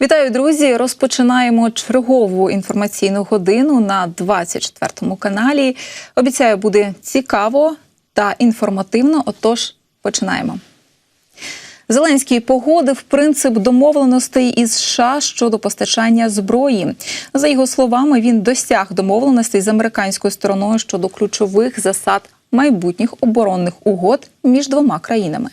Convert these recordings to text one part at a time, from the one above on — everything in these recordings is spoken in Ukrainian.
Вітаю, друзі! Розпочинаємо чергову інформаційну годину на 24 каналі. Обіцяю, буде цікаво та інформативно. Отож, починаємо. Зеленський погодив принцип домовленостей із США щодо постачання зброї. За його словами, він досяг домовленостей з американською стороною щодо ключових засад майбутніх оборонних угод між двома країнами.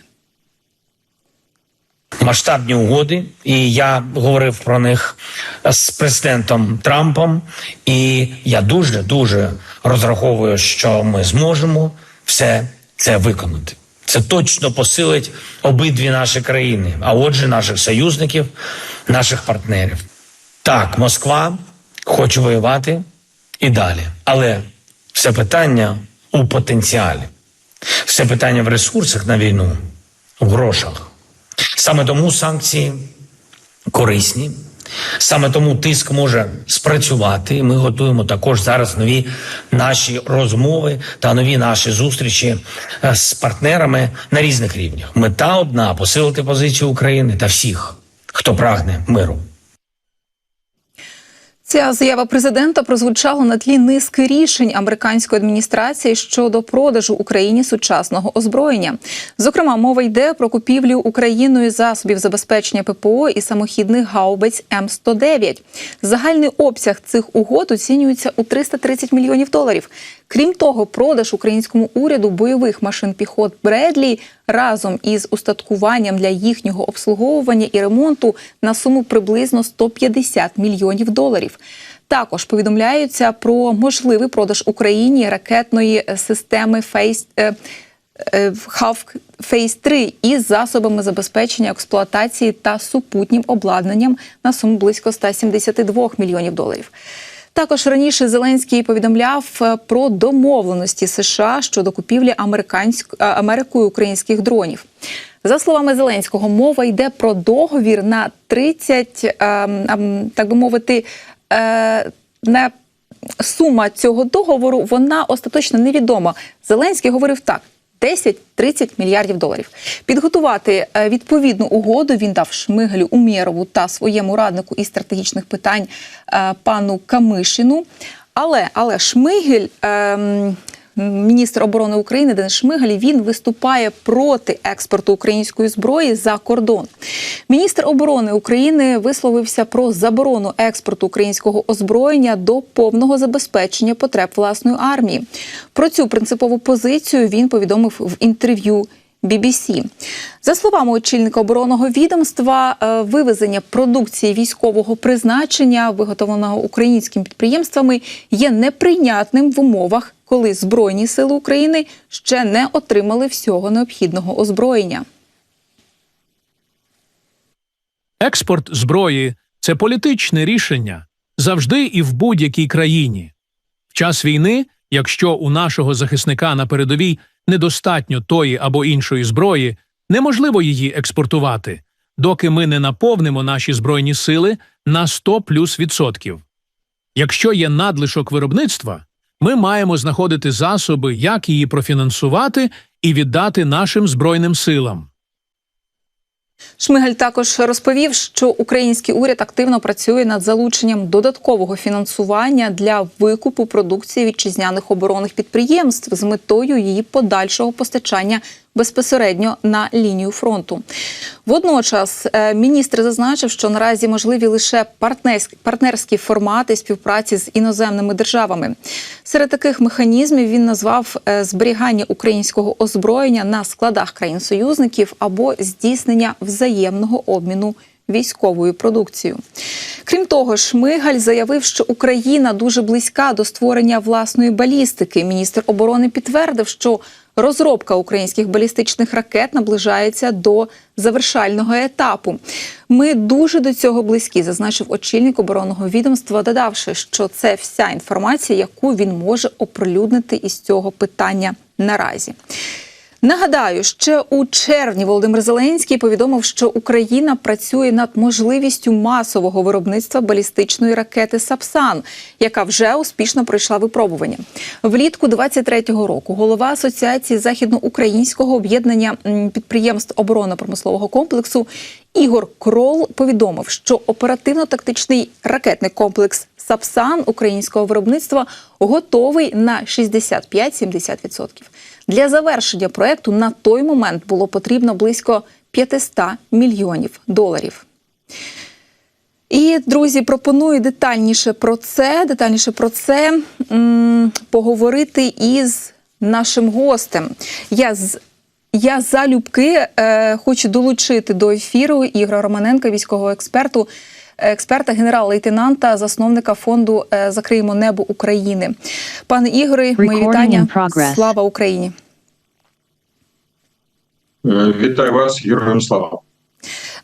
Масштабні угоди, і я говорив про них з президентом Трампом. І я дуже дуже розраховую, що ми зможемо все це виконати. Це точно посилить обидві наші країни, а отже, наших союзників, наших партнерів. Так, Москва хоче воювати і далі, але все питання у потенціалі, все питання в ресурсах на війну, в грошах. Саме тому санкції корисні. Саме тому тиск може спрацювати. Ми готуємо також зараз нові наші розмови та нові наші зустрічі е, з партнерами на різних рівнях. Мета одна посилити позицію України та всіх, хто прагне миру. Ця заява президента прозвучала на тлі низки рішень американської адміністрації щодо продажу Україні сучасного озброєння. Зокрема, мова йде про купівлю Україною засобів забезпечення ППО і самохідних гаубиць М 109 Загальний обсяг цих угод оцінюється у 330 мільйонів доларів. Крім того, продаж українському уряду бойових машин піхот Бредлі разом із устаткуванням для їхнього обслуговування і ремонту на суму приблизно 150 мільйонів доларів. Також повідомляються про можливий продаж Україні ракетної системи Фейс. Хавк Фейс 3 із засобами забезпечення експлуатації та супутнім обладнанням на суму близько 172 мільйонів доларів. Також раніше Зеленський повідомляв е, про домовленості США щодо купівлі е, Америкою українських дронів. За словами Зеленського, мова йде про договір на 30, е, ем, так би мовити, е, на сума цього договору вона остаточно невідома. Зеленський говорив так. 10-30 мільярдів доларів. Підготувати е, відповідну угоду він дав Шмигалю Умєрову та своєму раднику із стратегічних питань е, пану Камишину. Але але Шмигель, ем, міністр оборони України Денис Шмигаль, він виступає проти експорту української зброї за кордон. Міністр оборони України висловився про заборону експорту українського озброєння до повного забезпечення потреб власної армії. Про цю принципову позицію він повідомив в інтерв'ю. BBC. За словами очільника оборонного відомства, е, вивезення продукції військового призначення, виготовленого українськими підприємствами, є неприйнятним в умовах, коли Збройні сили України ще не отримали всього необхідного озброєння. Експорт зброї це політичне рішення завжди і в будь-якій країні. В час війни, якщо у нашого захисника на передовій недостатньо тої або іншої зброї, неможливо її експортувати, доки ми не наповнимо наші збройні сили на 100 плюс відсотків. Якщо є надлишок виробництва, ми маємо знаходити засоби, як її профінансувати і віддати нашим збройним силам. Шмигаль також розповів, що український уряд активно працює над залученням додаткового фінансування для викупу продукції вітчизняних оборонних підприємств з метою її подальшого постачання безпосередньо на лінію фронту. Водночас е, міністр зазначив, що наразі можливі лише партнерські, формати співпраці з іноземними державами. Серед таких механізмів він назвав е, зберігання українського озброєння на складах країн-союзників або здійснення взаємного обміну військовою продукцією. Крім того, Шмигаль заявив, що Україна дуже близька до створення власної балістики. Міністр оборони підтвердив, що розробка українських балістичних ракет наближається до завершального етапу. Ми дуже до цього близькі, зазначив очільник оборонного відомства, додавши, що це вся інформація, яку він може оприлюднити із цього питання наразі. Нагадаю, ще у червні Володимир Зеленський повідомив, що Україна працює над можливістю масового виробництва балістичної ракети Сапсан, яка вже успішно пройшла випробування. Влітку 23-го року голова Асоціації західноукраїнського об'єднання підприємств оборонно-промислового комплексу Ігор Крол повідомив, що оперативно-тактичний ракетний комплекс Сапсан українського виробництва готовий на 65-70%. Для завершення проекту на той момент було потрібно близько 500 мільйонів доларів. І друзі, пропоную детальніше про це, детальніше про це м, поговорити із нашим гостем. Я з я залюбки е, хочу долучити до ефіру Ігора Романенка, військового експерту, експерта, генерал-лейтенанта, засновника фонду е, Закриємо небо України. Пане Ігоре, мої вітання. Слава Україні! Е, Вітаю вас, героям слава.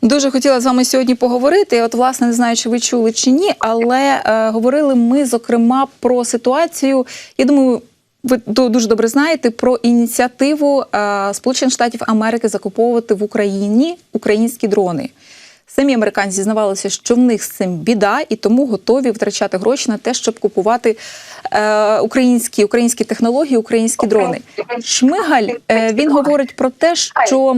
Дуже хотіла з вами сьогодні поговорити. От, власне, не знаю, чи ви чули чи ні, але е, говорили ми зокрема про ситуацію. Я думаю, ви ду- дуже добре знаєте про ініціативу е, Сполучених Штатів Америки закуповувати в Україні українські дрони. Самі американці зізнавалися, що в них з цим біда, і тому готові витрачати гроші на те, щоб купувати е, українські, українські технології, українські дрони. Шмигаль е, він говорить про те, що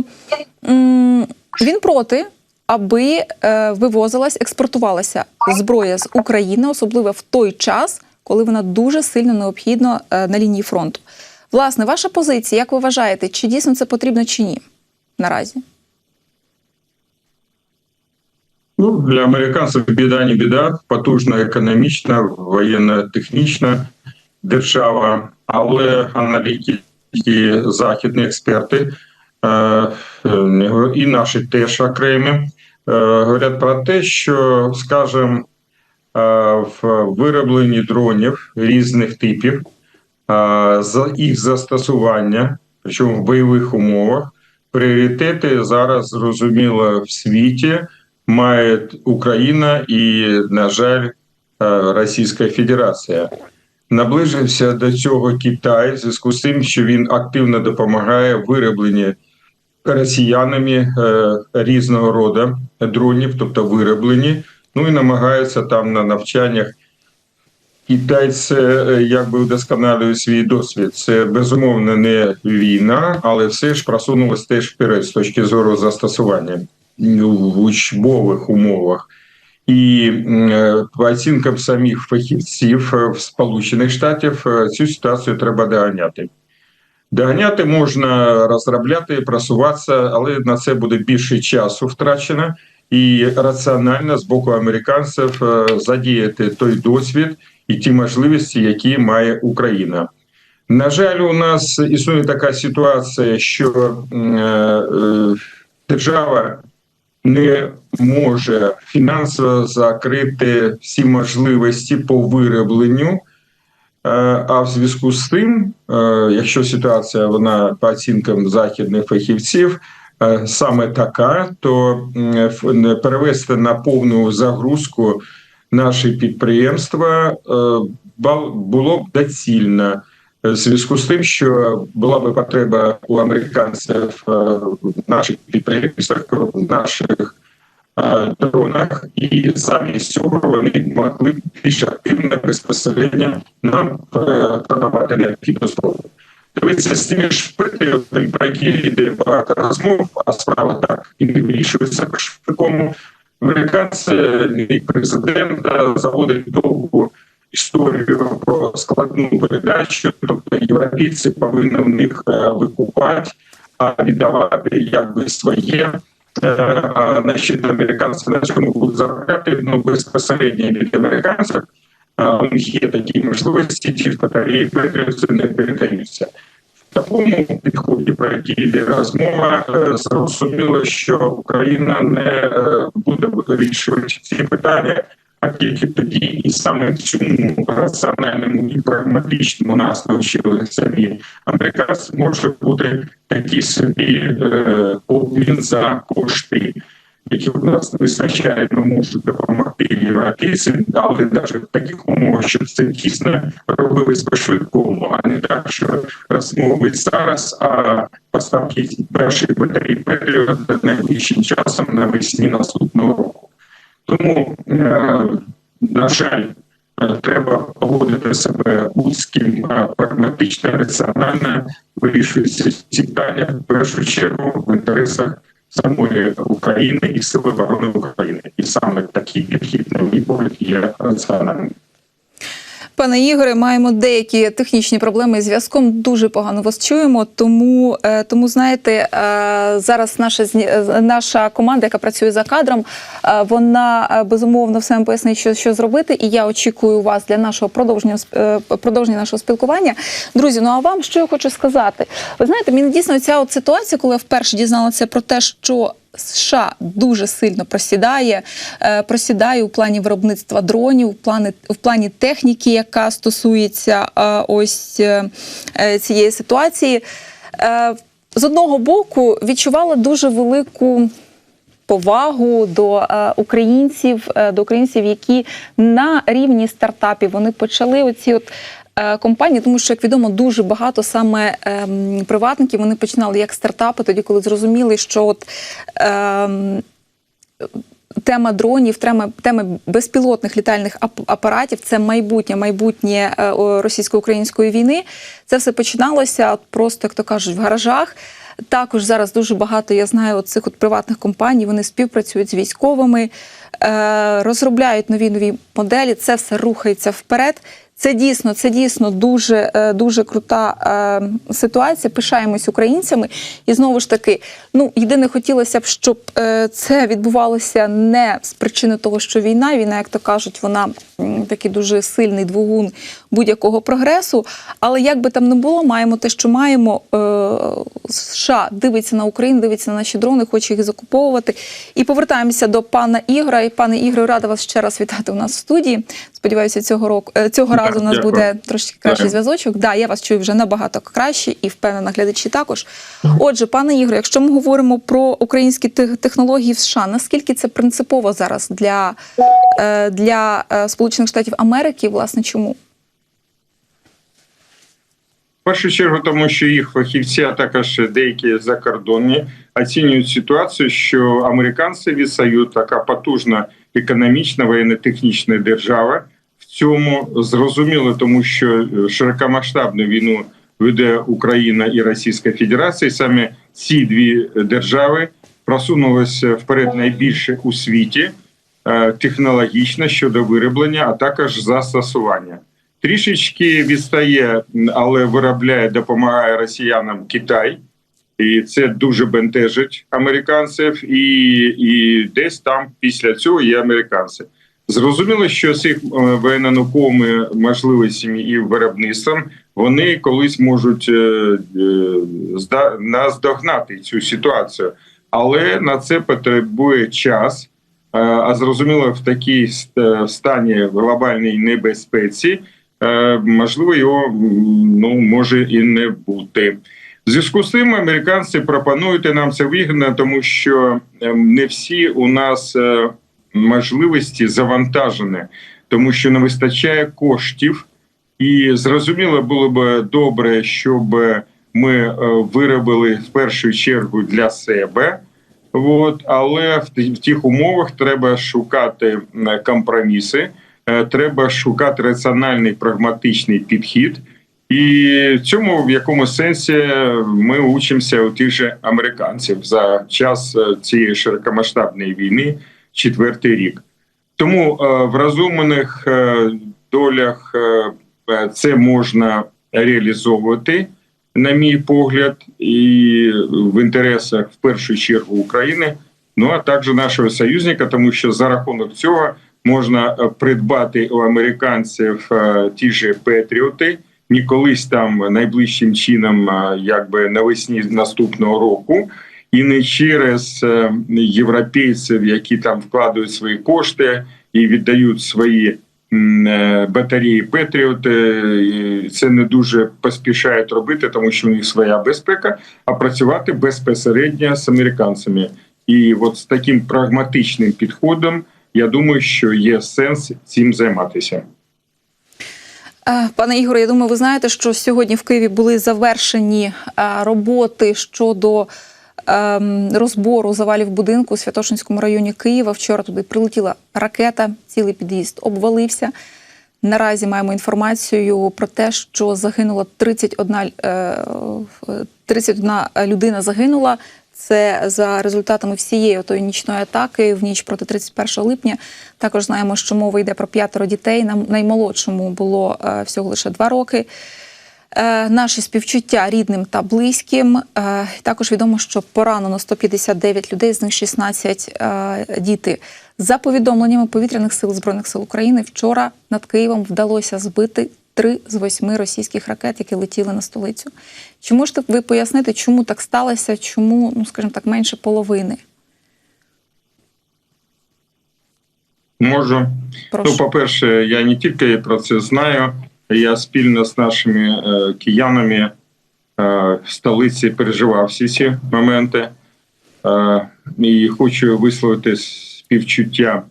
м, він проти, аби е, вивозилась, експортувалася зброя з України, особливо в той час, коли вона дуже сильно необхідна е, на лінії фронту. Власне, ваша позиція, як ви вважаєте, чи дійсно це потрібно чи ні наразі? Ну, для американців біда не біда, потужна економічна, воєнно-технічна держава, але аналітики, західні експерти е, е, і наші теж окремі говорять про те, що, скажімо, в виробленні дронів різних типів, е, за їх застосування, причому в бойових умовах, пріоритети зараз зрозуміло в світі має Україна і, на жаль, е, Російська Федерація. Наближився до цього Китай в зв'язку з тим, що він активно допомагає виробленні росіянами е, різного роду дронів, тобто вироблені, ну і намагаються там на навчаннях. Китайці е, якби вдосконалюють свій досвід. Це безумовно не війна, але все ж просунулося теж вперед з точки зору застосування в учбових умовах. І е, по оцінкам самих фахівців е, в Сполучених Штатів цю ситуацію треба доганяти. Доганяти можна розробляти, просуватися, але на це буде більше часу втрачено, і раціонально з боку американців е, задіяти той досвід і ті можливості, які має Україна. На жаль, у нас існує така ситуація, що е, е, держава не може фінансово закрити всі можливості по виробленню. А в зв'язку з тим, якщо ситуація вона по оцінкам західних фахівців саме така, то перевести на повну загрузку наші підприємства е, було б доцільно. В зв'язку з тим, що була би потреба у американців е, наших підприємствах, наших е, дронах, і замість цього вони могли більш активно безпосередньо нам е, продавати необхідну зброю. Дивіться, з тими шпитами, про які йде багато розмов, а справа так і не вирішується по швидкому. Американці і президент е, заводить довгу історію про складну передачу, тобто європейці повинні в них е, викупати, а віддавати якби своє. Е, А значить, американці на цьому будуть заробляти ну, безпосередньо від американців. У них є такі можливості, ті батареї передаються, не передаються. В такому підході, про який йде розмова, е, зрозуміло, що Україна не е, буде вирішувати ці питання, а тільки тоді, і саме цьому раціональному і прагматичному нас навчили самі американці може бути такий собі е, обмін за кошти. Яких у нас не вистачає, ми допомогти європейцям, але навіть в таких умовах, щоб це дійсно робилось по-швидкому, а не так, що розмови зараз, а поставки першої батареї Петріот найближчим часом навесні наступного року. Тому, е, на жаль, е, треба поводити себе вузьким, е, прагматично, раціонально, вирішуються ці питання в першу чергу в інтересах самої України і сили оборони України. І саме такий підхід, на мій погляд, є раціональним. Пане Ігоре, маємо деякі технічні проблеми з зв'язком. Дуже погано вас чуємо. Тому, е, тому знаєте, е, зараз наша е, наша команда, яка працює за кадром, вона безумовно все нам пояснить, що, що зробити. І я очікую вас для нашого продовження продовження нашого спілкування. Друзі, ну а вам що я хочу сказати? Ви знаєте, мені дійсно ця от ситуація, коли я вперше дізналася про те, що США дуже сильно просідає, е, просідає у плані виробництва дронів, в плані, в плані техніки, яка стосується е, ось е, цієї ситуації. З одного боку відчувала дуже велику повагу до українців, до українців, які на рівні стартапів вони почали оці от. Е, Компанії, тому що як відомо, дуже багато саме ем, приватників вони починали як стартапи, тоді коли зрозуміли, що от ем, тема дронів, тема, тема безпілотних літальних апаратів це майбутнє, майбутнє е, російсько-української війни. Це все починалося просто, як то кажуть, в гаражах. Також зараз дуже багато я знаю цих от приватних компаній. Вони співпрацюють з військовими, е, розробляють нові нові моделі. Це все рухається вперед. Це дійсно, це дійсно дуже, е, дуже крута е, ситуація. Пишаємось українцями. І знову ж таки, ну єдине хотілося б, щоб е, це відбувалося не з причини того, що війна, війна, як то кажуть, вона такий дуже сильний двигун будь-якого прогресу. Але як би там не було, маємо те, що маємо. США дивиться на Україну, дивиться на наші дрони, хоче їх закуповувати. І повертаємося до пана Ігора. І пане Ігоре, рада вас ще раз вітати у нас в студії. Сподіваюся, цього року цього Так, разу у нас дякую. буде трошки кращий Дякую. зв'язочок. Да, я вас чую вже набагато краще і впевнена, глядачі також. Отже, пане Ігоре, якщо ми говоримо про українські технології в США, наскільки це принципово зараз для, е, для е, Сполучених Штатів Америки? Власне, чому? В першу чергу, тому що їх фахівці, а також деякі закордонні оцінюють ситуацію, що американці відстають така потужна економічна воєнно-технічна держава. Цьому зрозуміло, тому що широкомасштабну війну веде Україна і Російська Федерація. І саме ці дві держави просунулися вперед найбільше у світі е, технологічно щодо вироблення, а також застосування. Трішечки відстає, але виробляє, допомагає росіянам Китай, і це дуже бентежить американців, і, і десь там після цього є американці. Зрозуміло, що з їх е, воєнно-науковими можливостями і виробництвом вони колись можуть е, е, наздогнати цю ситуацію, але на це потребує час. А зрозуміло, в такій стані глобальній небезпеці можливо його ну може і не бути. В зв'язку з цим американці пропонують нам це вигідно, тому що е, не всі у нас можливості завантажені, тому що не вистачає коштів. І зрозуміло було б добре, щоб ми е, виробили в першу чергу для себе. От, але в тих умовах треба шукати компроміси, е, треба шукати раціональний прагматичний підхід. І в цьому в якому сенсі ми учимося у тих же американців за час е, цієї широкомасштабної війни, четвертий рік. Тому е, в розумних е, долях е, це можна реалізовувати, на мій погляд, і в інтересах в першу чергу України, ну а також нашого союзника, тому що за рахунок цього можна придбати у американців ті ж Петріоти, не там найближчим чином, якби навесні наступного року. І не через е, європейців, які там вкладають свої кошти і віддають свої е, батареї Петріот. е, Це не дуже поспішають робити, тому що у них своя безпека, а працювати безпосередньо з американцями. І от з таким прагматичним підходом, я думаю, що є сенс цим займатися. Пане Ігоре, я думаю, ви знаєте, що сьогодні в Києві були завершені роботи щодо розбору завалів будинку у Святошинському районі Києва. Вчора туди прилетіла ракета, цілий під'їзд обвалився. Наразі маємо інформацію про те, що загинуло 31, е, 31 людина загинула. Це за результатами всієї тої нічної атаки в ніч проти 31 липня. Також знаємо, що мова йде про п'ятеро дітей. Нам наймолодшому було е, всього лише два роки. Е, Наші співчуття рідним та близьким. Е, Також відомо, що поранено 159 людей, з них 16 е, діти. За повідомленнями повітряних сил збройних сил України, вчора над Києвом вдалося збити три з восьми російських ракет, які летіли на столицю. Чи можете ви пояснити, чому так сталося? Чому, ну скажімо так, менше половини? Можу. Прошу. Ну, по-перше, я не тільки про це знаю, я спільно з нашими е, киянами е, в столиці переживав всі ці моменти. Е, і хочу висловити співчуття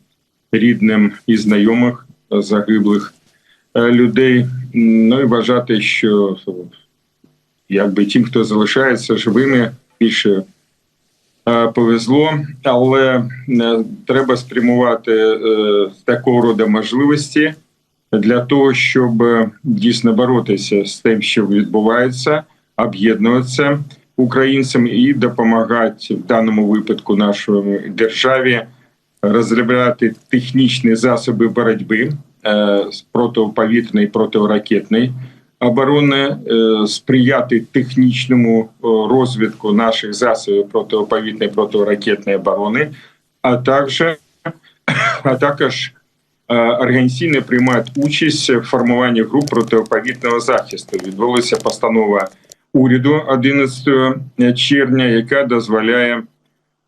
рідним і знайомих загиблих людей. Ну і вважати, що якби тим, хто залишається живими, більше повезло, але треба спрямувати такого роду можливості для того, щоб е, дійсно боротися з тим, що відбувається, об'єднуватися українцям і допомагати в даному випадку нашій державі розробляти технічні засоби боротьби е, з протиповітряної протиракетної оборони, е, сприяти технічному е, розвитку наших засобів протиповітряної протиракетної оборони, а також, а також е, організаційно приймають участь в формуванні груп протиповітряного захисту. Відбулася постанова уряду 11 червня, яка дозволяє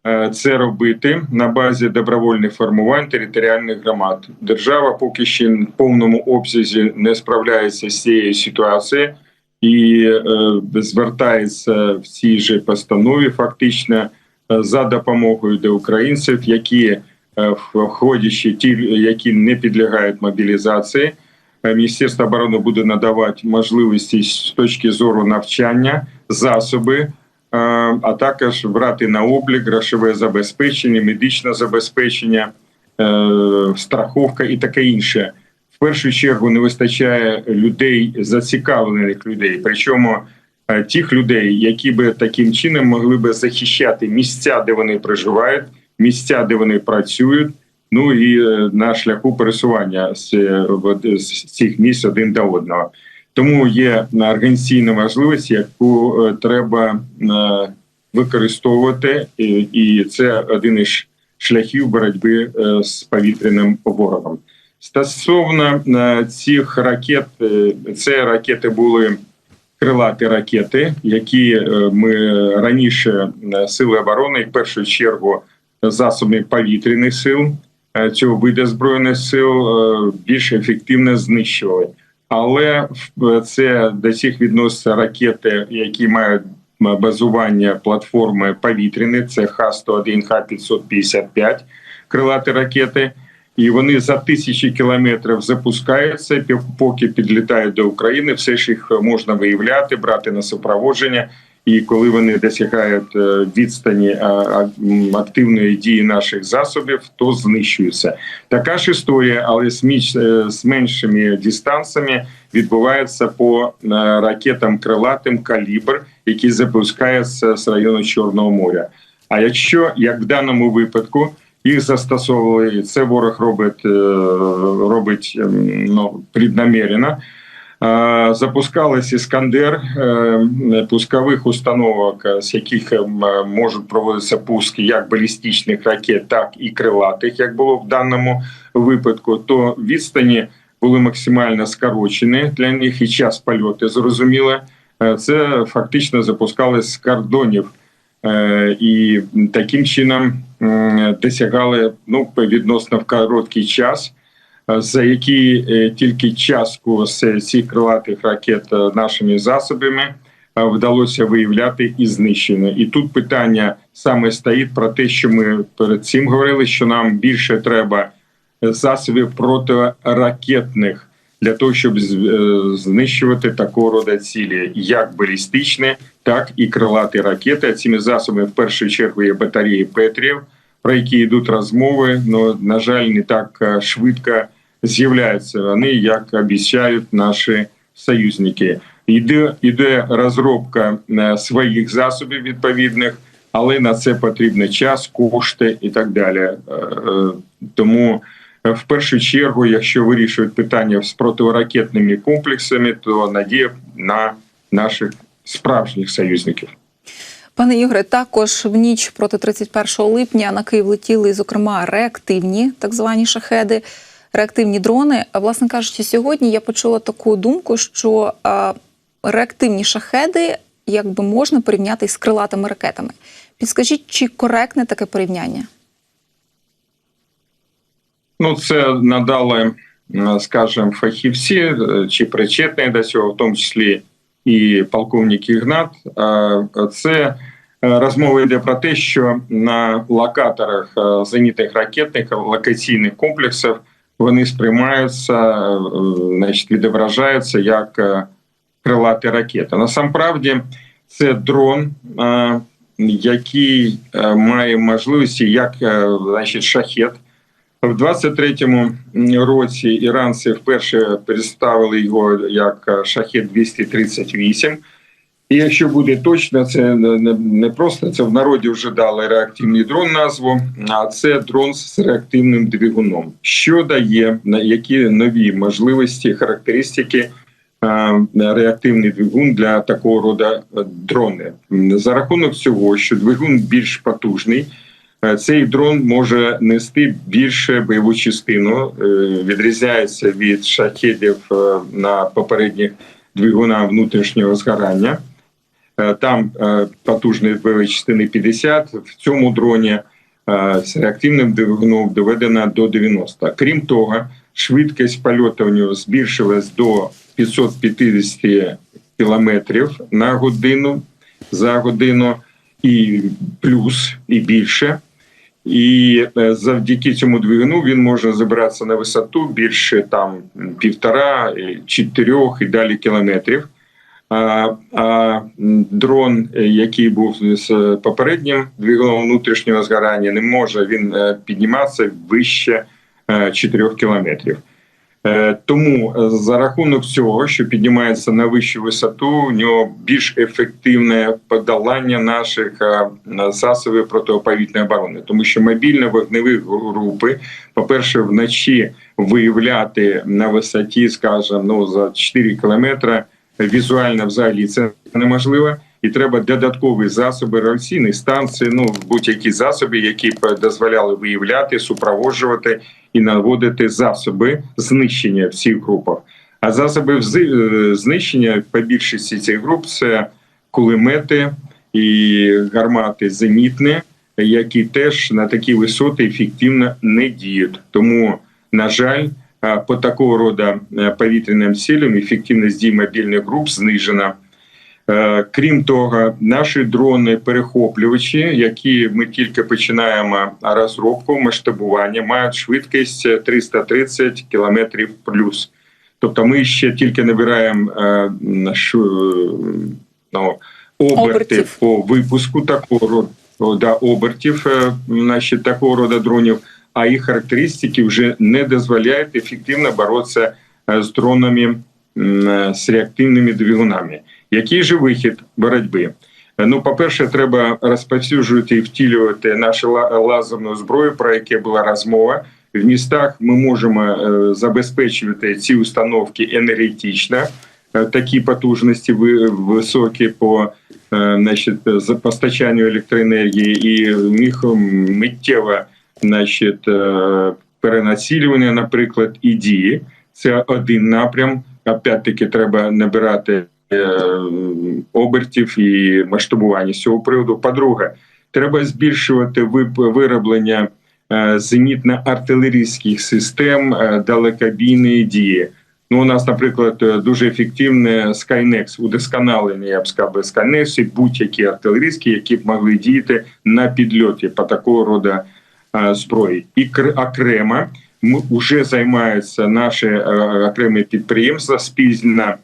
е, це робити на базі добровольних формувань територіальних громад. Держава поки ще в повному обсязі не справляється з цією ситуацією і е, звертається в цій же постанові, фактично е, за допомогою до українців, які е, входячи ті, які не підлягають мобілізації. Е, Міністерство оборони буде надавати можливості з точки зору навчання, засоби, е, а також брати на облік грошове забезпечення, медичне забезпечення, е, страховка і таке інше. В першу чергу не вистачає людей, зацікавлених людей, причому тих людей, які би таким чином могли би захищати місця, де вони проживають, місця, де вони працюють. Ну і е, на шляху пересування з, е, з цих місць один до одного. Тому є організаційна можливість, яку е, треба е, використовувати, і, це один із шляхів боротьби е, з повітряним ворогом. Стосовно е, цих ракет, е, це ракети були крилаті ракети, які е, ми раніше е, сили оборони, в першу чергу засоби повітряних сил е, цього виду збройних сил е, більш ефективно знищували. Але в- це до цих відносяться ракети, які мають базування платформи повітряних, це Х-101, Х-555 крилаті ракети. І вони за тисячі кілометрів запускаються, поки підлітають до України. Все ж їх можна виявляти, брати на супроводження. І коли вони досягають е, відстані активної дії наших засобів, то знищуються. Така ж історія, але з е, меншими дистанціями відбувається по е, ракетам крилатим калібр, які запускаються з району Чорного моря. А якщо як в даному випадку їх застосовували, це ворог робить, робить ем, ну, преднамеренно. Запускались іскандер е, пускових установок, е, з яких е, можуть проводитися пуски як балістичних ракет, так і крилатих, як було в даному випадку, то відстані були максимально скорочені для них і час польоту зрозуміло. Це фактично запускалось з кордонів і таким чином досягали ну відносно в короткий час, за який е, тільки частку з цих крилатих ракет е, нашими засобами е, вдалося виявляти і знищено. І тут питання саме стоїть про те, що ми перед цим говорили, що нам більше треба засобів протиракетних для того, щоб е, знищувати такого роду цілі, як балістичні, так і крилаті ракети. Цими засобами в першу чергу є батареї Петрів, про які йдуть розмови. але, на жаль, не так е, швидко з'являються вони, як обіцяють наші союзники. Йде, йде розробка е, своїх засобів відповідних, але на це потрібен час, кошти і так далі. Е, Тому в першу чергу, якщо вирішують питання з протиракетними комплексами, то надія на наших справжніх союзників. Пане Ігоре, також в ніч проти 31 липня на Київ летіли, зокрема, реактивні так звані шахеди, реактивні дрони. А, Власне кажучи, сьогодні я почула таку думку, що реактивні шахеди якби можна порівняти з крилатими ракетами. Підскажіть, чи коректне таке порівняння? Ну, це надали, скажімо, фахівці е, чи причетні до цього, в тому числі і полковник Ігнат. Це е, розмова йде про те, що на локаторах е, зенітних ракетних локаційних комплексів вони сприймаються, е, значить, відображаються як крилаті ракети. Насамправді, це дрон, який має можливості як значить, шахет. В 23-му році іранці вперше представили його як шахет 238. І якщо буде точно, це не просто це в народі вже дали реактивний дрон назву, а це дрон з реактивним двигуном, що дає на які нові можливості, характеристики е, реактивний двигун для такого роду е, дрони. За рахунок цього, що двигун більш потужний. Е, Цей дрон може нести більше бойову частину, е, відрізняється від шахедів е, на попередніх двигунах внутрішнього згорання. Там потужність бойової частини 50, в цьому дроні з реактивним двигуном доведена до 90. Крім того, швидкість польоту у нього збільшилась до 550 кілометрів на годину за годину і плюс і більше. І е, завдяки цьому двигуну він може забиратися на висоту більше там півтора, і чотирьох і далі кілометрів. А, а дрон, е, який був з попереднім двигуном внутрішнього згорання, не може він е, підніматися вище 4 кілометрів. Е, Тому е, за рахунок цього, що піднімається на вищу висоту, у нього більш ефективне подолання наших е, засобів протиповітряної оборони, тому що мобільні вогневі групи, по-перше, вночі виявляти на висоті, скажімо, ну за 4 кілометри візуально взагалі це неможливо. І треба додаткові засоби реакційні станції, ну будь-які засоби, які б дозволяли виявляти, супроводжувати і наводити засоби знищення в цих групах. А засоби е, знищення по більшості цих груп це кулемети і гармати зенітні, які теж на такі висоти ефективно не діють. Тому, на жаль, е, по такого роду е, повітряним цілям ефективність дій мобільних груп знижена. Е, Крім того, наші дрони-перехоплювачі, які ми тільки починаємо розробку, масштабування, мають швидкість 330 км плюс. Тобто ми ще тільки набираємо е, ну, оберти Обертів. по випуску такого роду да, обертів е, значить, такого роду дронів, а їх характеристики вже не дозволяють ефективно боротися е, з дронами е, з реактивними двигунами. Який же вихід боротьби? Е, Ну, по-перше, треба розповсюджувати і втілювати нашу лазерну зброю, про яке була розмова. В містах ми можемо е, забезпечувати ці установки енергетично, е, такі потужності високі по значить, постачанню електроенергії, і в них миттєво значить, перенацілювання, наприклад, і дії. Це один напрям. Опять-таки, треба набирати обертів і масштабування з цього приводу. По-друге, треба збільшувати вироблення е, зенітно-артилерійських систем е, далекобійної дії. Ну, у нас, наприклад, е, дуже ефективне Skynex, удосконалення, я б сказав, Skynex і будь-які артилерійські, які б могли діяти на підльоті по такого роду е, зброї. І кр- окремо вже займаються наші е, окремі підприємства спільно е,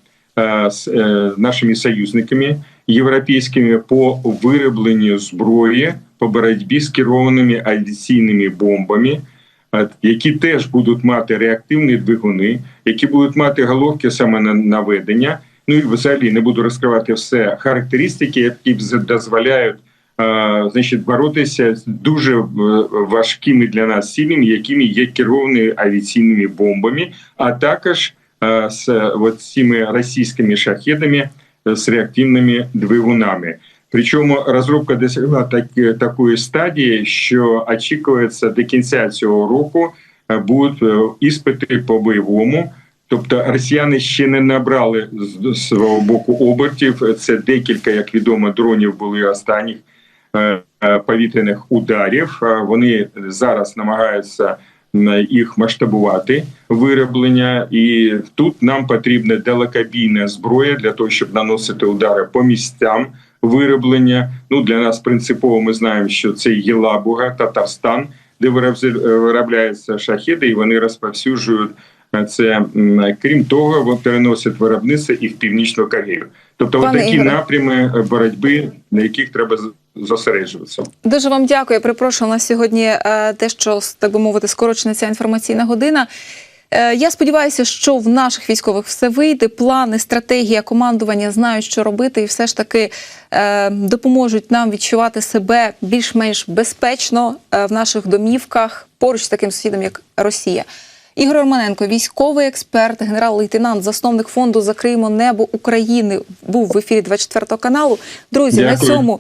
з е, нашими союзниками європейськими по виробленню зброї по боротьбі з керованими авіаційними бомбами, е, які теж будуть мати реактивні двигуни, які будуть мати головки саме на наведення. Ну і взагалі не буду розкривати все характеристики, які дозволяють е, значить, боротися з дуже е, важкими для нас цілями, якими є керовані авіаційними бомбами, а також е, з от цими російськими шахедами е, з реактивними двигунами. Причому розробка досягла так, такої стадії, що очікується до кінця цього року е, будуть е, іспити по бойовому. Тобто росіяни ще не набрали з свого боку обертів. Це декілька, як відомо, дронів були останніх е, е, повітряних ударів. Е, Вони зараз намагаються їх масштабувати вироблення, і тут нам потрібна далекобійна зброя для того, щоб наносити удари по місцям вироблення. Ну для нас принципово ми знаємо, що це Єлабуга, Татарстан, де виробз- виробляються шахіди, і вони розповсюджують е, це. Крім того, вони переносять виробництво і в північну Корею. Тобто, Пане такі Ігоре. напрями е, боротьби, на яких треба зосереджуватися. Дуже вам дякую. Я перепрошую, у сьогодні е, дещо, так би мовити, скорочена ця інформаційна година. Е, Я сподіваюся, що в наших військових все вийде. Плани, стратегія, командування знають, що робити, і все ж таки е, допоможуть нам відчувати себе більш-менш безпечно в наших домівках поруч з таким сусідом, як Росія. Ігор Романенко, військовий експерт, генерал-лейтенант, засновник фонду Закриємо небо України, був в ефірі 24 каналу. Друзі, на цьому.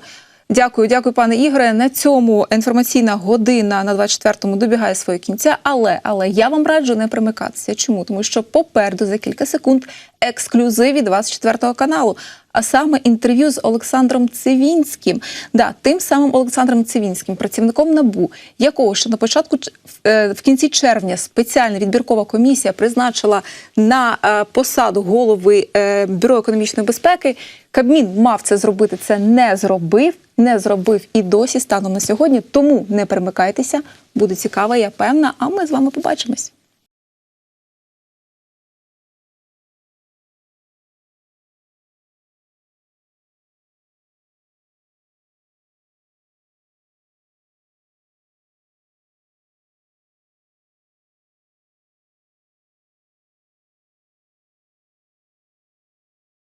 Дякую, дякую, пане Ігоре. На цьому інформаційна година на 24-му добігає свого кінця. Але але я вам раджу не примикатися. Чому? Тому що попереду за кілька секунд ексклюзиві 24 каналу. А саме інтерв'ю з Олександром Цивінським, да, тим самим Олександром Цивінським, працівником набу, якого ще на початку в- е, кінці червня спеціальна відбіркова комісія призначила на е, посаду голови е, бюро економічної безпеки. Кабмін мав це зробити, це не зробив, не зробив і досі станом на сьогодні. Тому не перемикайтеся, буде цікаво, я певна. А ми з вами побачимось.